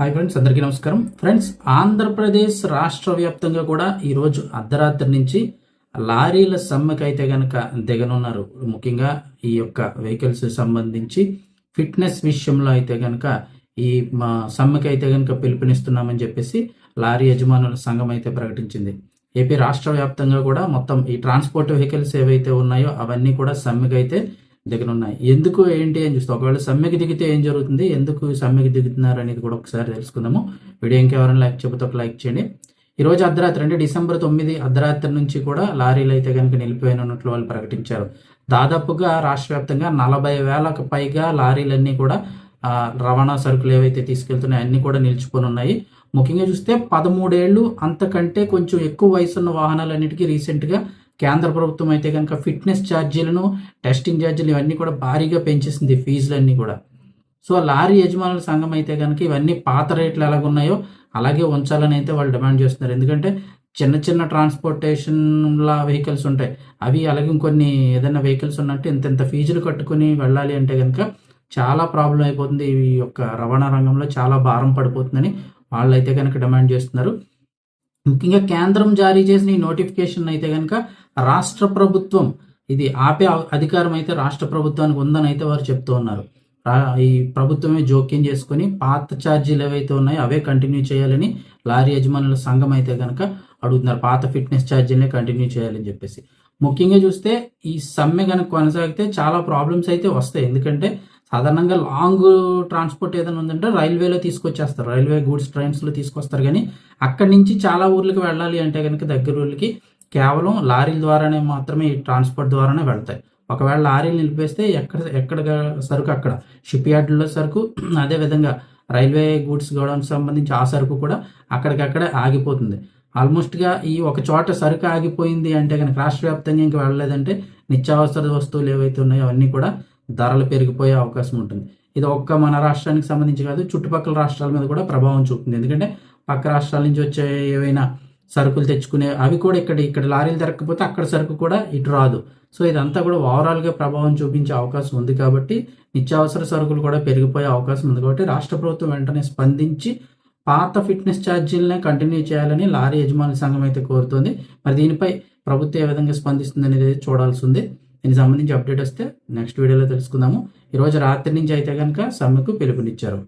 Hi friends అందరికీ నమస్కారం. Friends Andhra Pradesh రాష్ట్ర వ్యాప్తంగా కూడా ఈరోజు అర్ధరాత్రి నుంచి లారీల సమ్మెకి అయితే కనుక దిగనున్నారు. ముఖ్యంగా ఈ యొక్క వెహికల్స్ సంబంధించి ఫిట్నెస్ విషయంలో అయితే కనుక ఈ మా సమ్మెకి అయితే కనుక పిలుపునిస్తున్నామని చెప్పేసి లారీ యజమానుల సంఘం అయితే ప్రకటించింది. ఏపీ రాష్ట్ర వ్యాప్తంగా కూడా మొత్తం ఈ ట్రాన్స్పోర్ట్ వెహికల్స్ ఏవైతే ఉన్నాయో అవన్నీ కూడా సమ్మెకి అయితే దగ్గర ఉన్నాయి ఎందుకు ఏంటి అని చూస్తే ఒకవేళ సమ్మెకి దిగితే ఏం జరుగుతుంది? ఎందుకు సమ్మెకి దిగుతున్నారు అనేది కూడా ఒకసారి తెలుసుకుందాము. వీడియో ఇంకెవరైనా లైక్ చెబుతూ ఒక లైక్ చేయండి. ఈరోజు అర్ధరాత్రి అంటే డిసెంబర్ తొమ్మిది అర్ధరాత్రి నుంచి కూడా లారీలు అయితే కనుక నిలిపిపోయినట్లు వాళ్ళు ప్రకటించారు. దాదాపుగా రాష్ట్ర వ్యాప్తంగా నలభై వేలకు పైగా లారీలన్నీ కూడా రవాణా సరుకులు ఏవైతే తీసుకెళ్తున్నాయో అన్నీ కూడా నిలిచిపోయి ఉన్నాయి ముఖ్యంగా చూస్తే పదమూడేళ్ళు అంతకంటే కొంచెం ఎక్కువ వయసున్న వాహనాలన్నిటికీ రీసెంట్గా కేంద్ర ప్రభుత్వం అయితే కనుక ఫిట్నెస్ ఛార్జీలను టెస్టింగ్ ఛార్జీలు ఇవన్నీ కూడా భారీగా పెంచేసింది ఫీజులన్నీ కూడా. సో లారీ యజమానుల సంఘం అయితే కనుక ఇవన్నీ పాత రేట్లు ఎలాగున్నాయో అలాగే ఉంచాలని అయితే వాళ్ళు డిమాండ్ చేస్తున్నారు. ఎందుకంటే చిన్న చిన్న ట్రాన్స్పోర్టేషన్లా వెహికల్స్ ఉంటాయి. అవి అలాగే ఇంకొన్ని ఏదైనా వెహికల్స్ ఉన్నట్టు ఇంత ఇంత ఫీజులు కట్టుకుని వెళ్ళాలి అంటే కనుక చాలా ప్రాబ్లం అయిపోతుంది. ఈ యొక్క రవాణా రంగంలో చాలా భారం పడిపోతుందని వాళ్ళైతే కనుక డిమాండ్ చేస్తున్నారు. ముఖ్యంగా కేంద్రం జారీ చేసిన ఈ నోటిఫికేషన్ అయితే కనుక రాష్ట్ర ప్రభుత్వం ఇది ఆపే అధికారం అయితే రాష్ట్ర ప్రభుత్వానికి ఉందని అయితే వారు చెప్తూ ఉన్నారు. ఈ ప్రభుత్వమే జోక్యం చేసుకొని పాత ఛార్జీలు ఏవైతే ఉన్నాయో అవే కంటిన్యూ చేయాలని లారీ యజమానుల సంఘం అయితే కనుక అడుగుతున్నారు. పాత ఫిట్నెస్ ఛార్జీలనే కంటిన్యూ చేయాలని చెప్పేసి. ముఖ్యంగా చూస్తే ఈ సమ్మె కనుక కొనసాగితే చాలా ప్రాబ్లమ్స్ అయితే వస్తాయి. ఎందుకంటే సాధారణంగా లాంగ్ ట్రాన్స్పోర్ట్ ఏదైనా ఉందంటే రైల్వేలో తీసుకొచ్చేస్తారు. రైల్వే గూడ్స్ ట్రైన్స్లో తీసుకొస్తారు. కానీ అక్కడి నుంచి చాలా ఊర్లకు వెళ్ళాలి అంటే కనుక దగ్గర ఊర్లకి కేవలం లారీల ద్వారానే మాత్రమే ఈ ట్రాన్స్పోర్ట్ ద్వారానే వెళ్తాయి. ఒకవేళ లారీలు నిలిపేస్తే ఎక్కడ ఎక్కడ సరుకు అక్కడ? షిప్ యార్డుల్లో సరుకు అదే విధంగా రైల్వే గూడ్స్ గోడౌన్ సంబంధించి ఆ సరుకు కూడా అక్కడికక్కడే ఆగిపోతుంది. ఆల్మోస్ట్గా ఈ ఒక చోట సరుకు ఆగిపోయింది అంటే కనుక రాష్ట్ర వ్యాప్తంగా ఇంకా వెళ్ళలేదంటే నిత్యావసర వస్తువులు ఏవైతే ఉన్నాయో అవన్నీ కూడా ధరలు పెరిగిపోయే అవకాశం ఉంటుంది. ఇది ఒక్క మన రాష్ట్రానికి సంబంధించి కాదు చుట్టుపక్కల రాష్ట్రాల మీద కూడా ప్రభావం చూపుతుంది. ఎందుకంటే పక్క రాష్ట్రాల నుంచి వచ్చే ఏవైనా సరుకులు తెచ్చుకునే అవి కూడా ఇక్కడ ఇక్కడ లారీలు దొరకకపోతే అక్కడ సరుకు కూడా ఇటు రాదు. సో ఇదంతా కూడా ఓవరాల్గా ప్రభావం చూపించే అవకాశం ఉంది కాబట్టి నిత్యావసర సరుకులు కూడా పెరిగిపోయే అవకాశం ఉంది కాబట్టి రాష్ట్ర ప్రభుత్వం వెంటనే స్పందించి పాత ఫిట్నెస్ ఛార్జీలనే కంటిన్యూ చేయాలని లారీ యజమాని సంఘం అయితే కోరుతోంది. మరి దీనిపై ప్రభుత్వం ఏ విధంగా స్పందిస్తుంది అనేది చూడాల్సి ఉంది. దీనికి సంబంధించి అప్డేట్ వస్తే నెక్స్ట్ వీడియోలో తెలుసుకుందాము. ఈరోజు రాత్రి నుంచి అయితే కనుక సమ్మెకు పిలుపునిచ్చారు.